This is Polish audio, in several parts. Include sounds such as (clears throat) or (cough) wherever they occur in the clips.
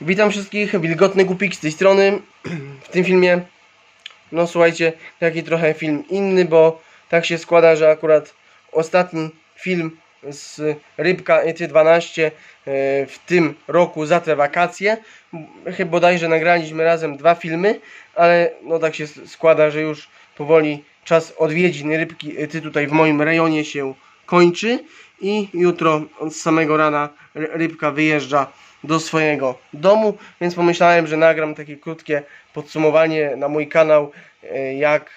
Witam wszystkich, Wilgotny Gupik z tej strony. W tym filmie, no słuchajcie, taki trochę film inny, bo tak się składa, że akurat ostatni film z Rybka ET12 e, w tym roku za te wakacje. Chyba bodajże nagraliśmy razem dwa filmy, ale no tak się składa, że już powoli czas odwiedzin Rybki ET tutaj w moim rejonie się kończy i jutro od samego rana ry- Rybka wyjeżdża do swojego domu, więc pomyślałem, że nagram takie krótkie podsumowanie na mój kanał, e, jak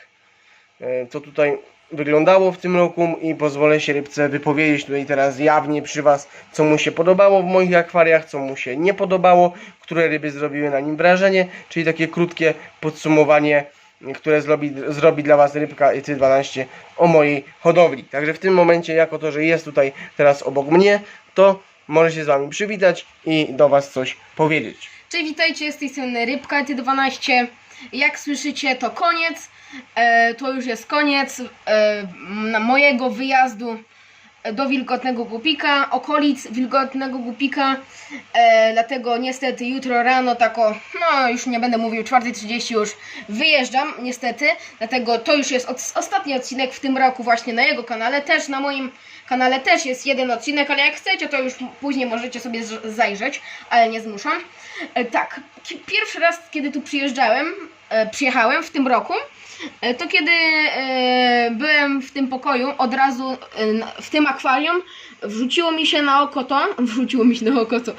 e, to tutaj wyglądało w tym roku i pozwolę się Rybce wypowiedzieć tutaj teraz jawnie przy Was, co mu się podobało w moich akwariach, co mu się nie podobało, które ryby zrobiły na nim wrażenie, czyli takie krótkie podsumowanie, które zrobi, zrobi dla Was Rybka ET12 o mojej hodowli. Także w tym momencie, jako to, że jest tutaj teraz obok mnie, to może się z Wami przywitać i do Was coś powiedzieć. Cześć, witajcie, z tej strony Rybka Ty12. Jak słyszycie, to koniec. E, to już jest koniec e, mojego wyjazdu do Wilgotnego Głupika, okolic Wilgotnego Głupika. E, dlatego niestety jutro rano, tako, no już nie będę mówił, 4.30 już wyjeżdżam, niestety. Dlatego to już jest od, ostatni odcinek w tym roku właśnie na jego kanale. Też na moim kanale też jest jeden odcinek, ale jak chcecie, to już później możecie sobie zajrzeć, ale nie zmuszam. E, tak, pierwszy raz, kiedy tu przyjeżdżałem, e, przyjechałem w tym roku, to kiedy e, byłem w tym pokoju, od razu e, w tym akwarium, wrzuciło mi się na oko to, (laughs) wrzuciło mi się na oko to,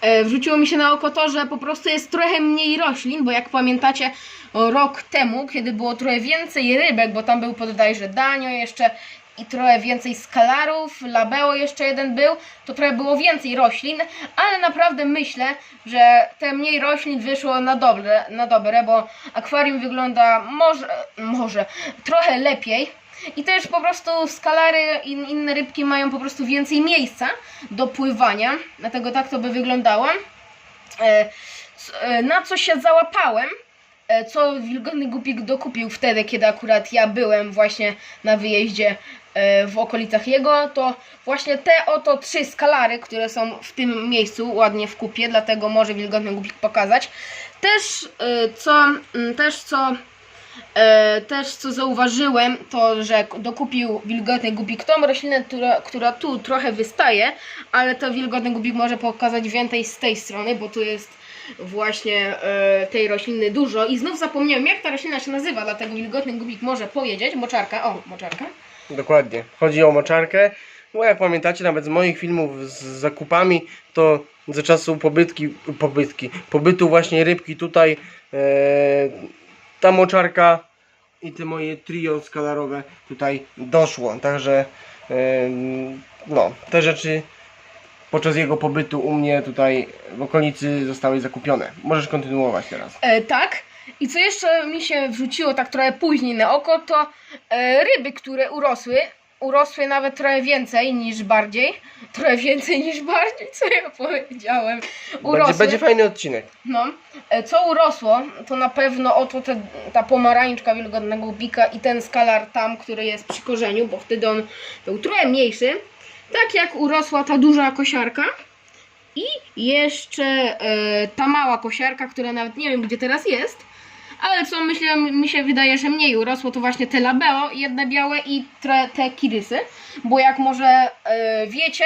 e, wrzuciło mi się na oko to, że po prostu jest trochę mniej roślin, bo jak pamiętacie, rok temu, kiedy było trochę więcej rybek, bo tam był bodajże danio jeszcze i trochę więcej skalarów, labeo jeszcze jeden był, to trochę było więcej roślin, ale naprawdę myślę, że te mniej roślin wyszło na dobre, na dobre bo akwarium wygląda może, może trochę lepiej. I też po prostu skalary i inne rybki mają po prostu więcej miejsca do pływania, dlatego tak to by wyglądało. E, e, Na co się załapałem, co Wilgotny Gupik dokupił wtedy, kiedy akurat ja byłem właśnie na wyjeździe e, w okolicach jego, to właśnie te oto trzy skalary, które są w tym miejscu ładnie w kupie, dlatego może Wilgotny Gupik pokazać. Też e, co, mm, też co E, też co zauważyłem, to że dokupił wilgotny gubik tą roślinę, która, która tu trochę wystaje, ale to wilgotny gubik może pokazać więcej z tej strony, bo tu jest właśnie e, tej rośliny dużo. I znów zapomniałem, jak ta roślina się nazywa, dlatego wilgotny gubik może powiedzieć. Moczarka, o, moczarka. Dokładnie. Chodzi o moczarkę. Bo jak pamiętacie, nawet z moich filmów z zakupami, to za czasu pobytki, pobytki, pobytu właśnie rybki tutaj, e, ta moczarka i te moje trio skalarowe tutaj doszło. Także e, no, te rzeczy podczas jego pobytu u mnie tutaj w okolicy zostały zakupione. Możesz kontynuować teraz. E, tak. I co jeszcze mi się wrzuciło tak trochę później na oko, to e, ryby, które urosły. Urosły nawet trochę więcej niż bardziej. (laughs) Trochę więcej niż bardziej, co ja powiedziałem. Urosły. Będzie, będzie fajny odcinek. No, e, co urosło, to na pewno oto te, ta pomarańczka wilgotnego bika i ten skalar tam, który jest przy korzeniu, bo wtedy on był trochę mniejszy. Tak jak urosła ta duża kosiarka i jeszcze e, ta mała kosiarka, która nawet nie wiem gdzie teraz jest, ale co myślę, mi się wydaje, że mniej urosło, to właśnie te labeo, jedne białe i tre, te kirysy, bo jak może e, wiecie,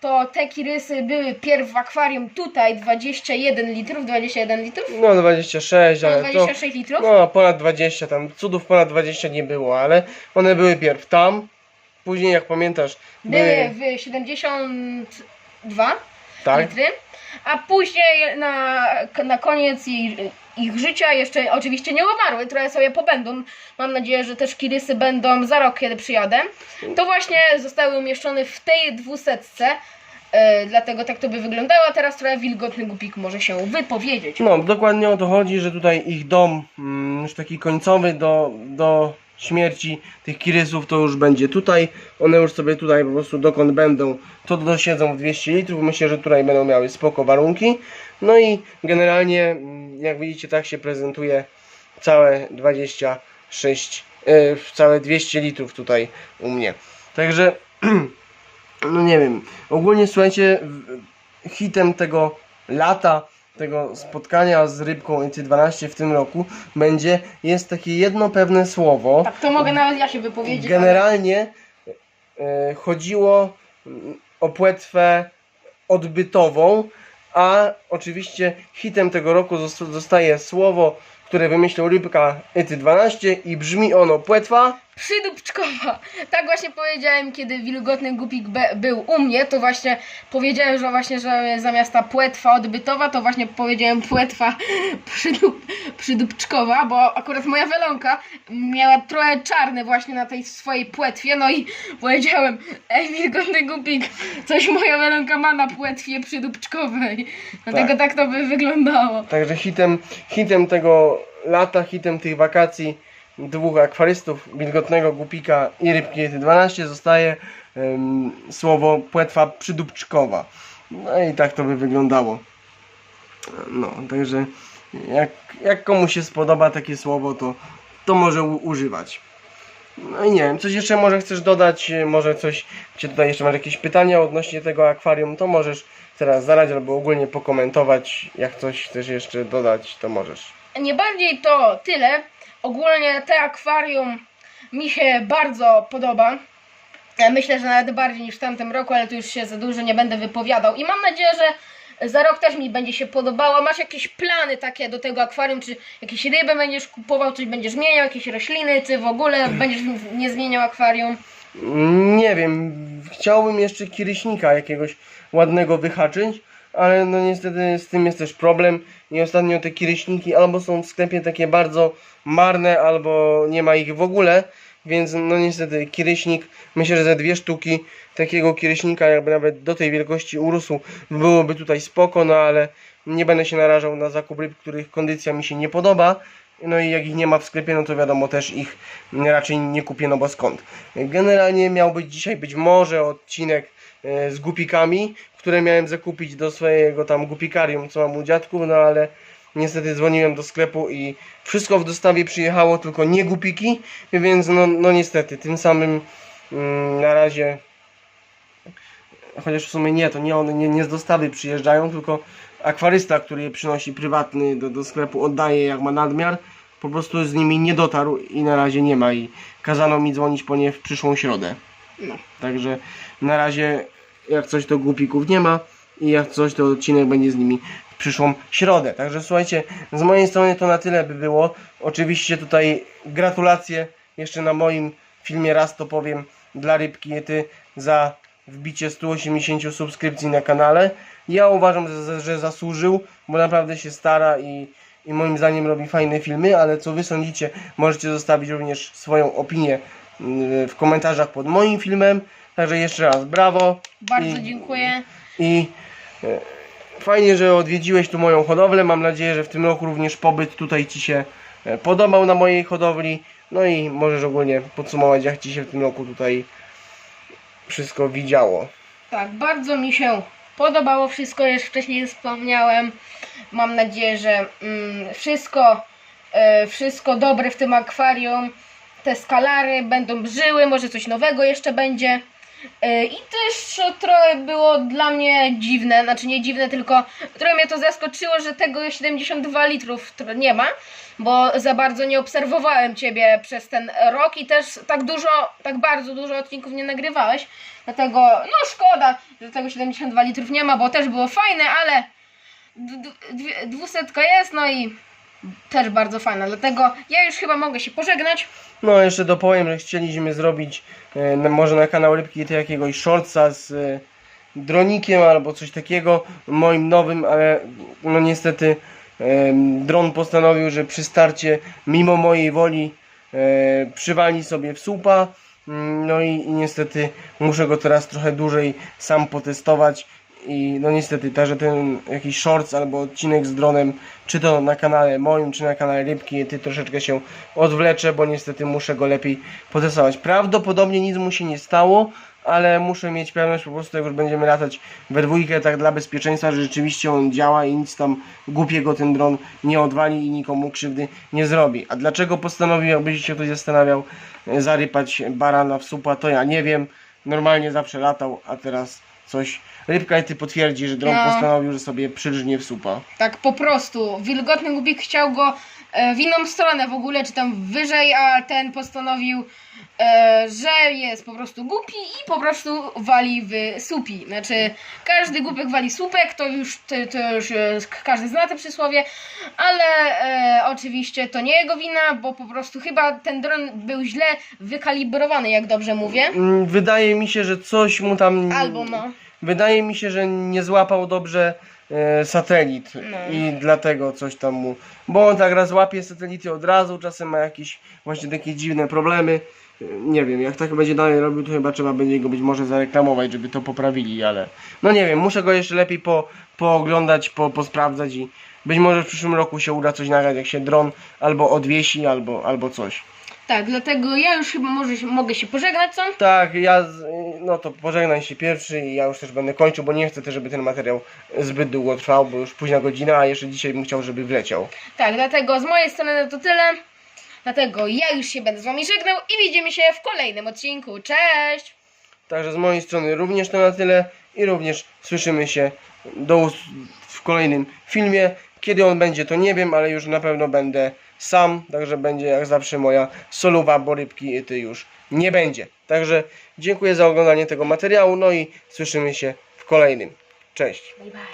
to te kirysy były pierw w akwarium tutaj 21 litrów, 21 litrów, No 26, no, ale to... 26 litrów. No, ponad 20 tam, cudów ponad 20 nie było, ale one były pierw tam, później jak pamiętasz, były były, w 72 tak, litry, a później na, na koniec ich, ich życia jeszcze oczywiście nie umarły, trochę sobie pobędą. Mam nadzieję, że też kirysy będą za rok, kiedy przyjadę. To właśnie zostały umieszczone w tej dwusetce, e, dlatego tak to by wyglądało, a teraz trochę wilgotny gupik może się wypowiedzieć. no dokładnie o to chodzi, że tutaj ich dom, mm, już taki końcowy do, do śmierci. Tych kirysów to już będzie tutaj, one już sobie tutaj po prostu dokąd będą, to dosiedzą w 200 litrów, myślę, że tutaj będą miały spoko warunki, no i generalnie, mm, jak widzicie, tak się prezentuje całe 26, e, całe 200 litrów tutaj u mnie. Także, (clears throat) no nie wiem, ogólnie słuchajcie, hitem tego lata tego spotkania z rybką ET12 w tym roku będzie, jest takie jedno pewne słowo. Tak, to mogę nawet ja się wypowiedzieć. Generalnie e, chodziło mm, o płetwę odbytową, a oczywiście hitem tego roku zosta- zostaje słowo, które wymyślił rybka ET12 i brzmi ono płetwa. Przydupczkowa. Tak właśnie powiedziałem, kiedy wilgotny gupik be, był u mnie, to właśnie powiedziałem, że właśnie, że zamiast ta płetwa odbytowa, to właśnie powiedziałem płetwa (laughs) przydup, przydupczkowa, bo akurat moja welonka miała trochę czarne właśnie na tej swojej płetwie, no i powiedziałem, ej wilgotny gupik, coś moja welonka ma na płetwie przydupczkowej. Dlatego tak to by wyglądało. Także hitem, hitem tego lata, hitem tych wakacji dwóch akwarystów, wilgotnego gupika i rybki ET12 zostaje słowo płetwa przydupczkowa. No i tak to by wyglądało. No, także jak, jak komuś się spodoba takie słowo, to, to może używać. No i nie wiem, coś jeszcze może chcesz dodać, może coś, czy tutaj jeszcze masz jakieś pytania odnośnie tego akwarium, to możesz teraz zadać albo ogólnie pokomentować, jak coś chcesz jeszcze dodać, to możesz. Nie bardziej to tyle. Ogólnie te akwarium mi się bardzo podoba. Myślę, że nawet bardziej niż w tamtym roku, ale tu już się za dużo nie będę wypowiadał. I mam nadzieję, że za rok też mi będzie się podobało. Masz jakieś plany takie do tego akwarium? Czy jakieś ryby będziesz kupował, coś będziesz zmieniał, jakieś rośliny, czy w ogóle będziesz nie zmieniał akwarium? Nie wiem, chciałbym jeszcze kiryśnika jakiegoś ładnego wyhaczyć, ale no niestety z tym jest też problem i ostatnio te kiryśniki albo są w sklepie takie bardzo marne, albo nie ma ich w ogóle, więc no niestety kiryśnik, myślę, że ze dwie sztuki takiego kiryśnika jakby nawet do tej wielkości urósł byłoby tutaj spoko, no ale nie będę się narażał na zakup ryb, których kondycja mi się nie podoba. No i jak ich nie ma w sklepie, no to wiadomo też ich raczej nie kupię, no bo skąd. Generalnie miał być dzisiaj być może odcinek e, z gupikami, które miałem zakupić do swojego tam gupikarium, co mam u dziadków, no ale niestety dzwoniłem do sklepu i wszystko w dostawie przyjechało, tylko nie gupiki, więc no, no niestety, tym samym mm, na razie chociaż w sumie nie, to nie one nie, nie z dostawy przyjeżdżają, tylko akwarysta, który je przynosi prywatny do, do sklepu, oddaje jak ma nadmiar, po prostu z nimi nie dotarł i na razie nie ma i kazano mi dzwonić po nie w przyszłą środę. No. Także na razie jak coś to głupików nie ma i jak coś to odcinek będzie z nimi w przyszłą środę. Także słuchajcie, z mojej strony to na tyle by było. Oczywiście tutaj gratulacje jeszcze na moim filmie raz to powiem dla Rybki Jety za wbicie 180 subskrypcji na kanale. Ja uważam, że, że zasłużył, bo naprawdę się stara i, i moim zdaniem robi fajne filmy, ale co wy sądzicie, możecie zostawić również swoją opinię mm, w komentarzach pod moim filmem. Także jeszcze raz brawo Bardzo I- dziękuję. i e, fajnie, że odwiedziłeś tu moją hodowlę. Mam nadzieję, że w tym roku również pobyt tutaj Ci się e, podobał na mojej hodowli. No i możesz ogólnie podsumować, jak Ci się w tym roku tutaj wszystko widziało. Tak, bardzo mi się podobało wszystko, już wcześniej wspomniałem. Mam nadzieję, że mm, wszystko, e, wszystko dobre w tym akwarium. Te skalary będą żyły, może coś nowego jeszcze będzie. E, I też trochę było dla mnie dziwne, znaczy nie dziwne, tylko trochę mnie to zaskoczyło, że tego 72 litrów nie ma, bo za bardzo nie obserwowałem Ciebie przez ten rok i też tak dużo, tak bardzo dużo odcinków nie nagrywałeś. Dlatego, no szkoda, że tego 72 litrów nie ma, bo też było fajne, ale d- d- dwie- dwusetka jest, no i też bardzo fajna. Dlatego ja już chyba mogę się pożegnać. No jeszcze dopowiem, że chcieliśmy zrobić e, może na kanał Rybki to jakiegoś shortsa z e, dronikiem albo coś takiego moim nowym, ale no niestety e, dron postanowił, że przy starcie mimo mojej woli e, przywali sobie w słupa Mm, no i, i niestety muszę go teraz trochę dłużej sam potestować i no niestety, także ten jakiś shorts albo odcinek z dronem, czy to na kanale moim, czy na kanale Rybki, ty troszeczkę się odwleczę, bo niestety muszę go lepiej potestować. Prawdopodobnie nic mu się nie stało, ale muszę mieć pewność po prostu, jak już będziemy latać we dwójkę, tak dla bezpieczeństwa, że rzeczywiście on działa i nic tam głupiego ten dron nie odwali i nikomu krzywdy nie zrobi. A dlaczego postanowił, jakbyś się ktoś zastanawiał, zarypać barana w supa, to ja nie wiem. Normalnie zawsze latał, a teraz coś Rybka ty potwierdzi, że dron No. postanowił, że sobie przylżnie w supa. Tak po prostu. Wilgotny głupik chciał go e, w inną stronę w ogóle, czy tam wyżej, a ten postanowił, e, że jest po prostu głupi i po prostu wali w supi. Znaczy, każdy głupek wali słupek, to już, to, to już e, każdy zna te przysłowie, ale e, oczywiście to nie jego wina, bo po prostu chyba ten dron był źle wykalibrowany, jak dobrze mówię. Mm, Wydaje mi się, że coś mu tam... Albo no. Wydaje mi się, że nie złapał dobrze e, satelit No. i dlatego coś tam mu... Bo on tak raz łapie satelity od razu, czasem ma jakieś właśnie takie dziwne problemy. E, Nie wiem, jak tak będzie dalej robił, to chyba trzeba będzie go być może zareklamować, żeby to poprawili, ale... No nie wiem, muszę go jeszcze lepiej po, pooglądać, po, posprawdzać i być może w przyszłym roku się uda coś nagrać, jak się dron albo odwiesi, albo, albo coś. Tak, dlatego ja już chyba może, się- mogę się pożegnać, co? Tak, ja, z- no to pożegnaj się pierwszy i ja już też będę kończył, bo nie chcę też, żeby ten materiał zbyt długo trwał, bo już późna godzina, a jeszcze dzisiaj bym chciał, żeby wleciał. Tak, dlatego z mojej strony to tyle. Dlatego ja już się będę z wami żegnał i widzimy się w kolejnym odcinku. Cześć! Także z mojej strony również to na tyle i również słyszymy się do us- w kolejnym filmie. Kiedy on będzie, to nie wiem, ale już na pewno będę sam, także będzie jak zawsze moja soluwa, bo rybki ty już nie będzie. Także dziękuję za oglądanie tego materiału, no i słyszymy się w kolejnym. Cześć! Bye bye.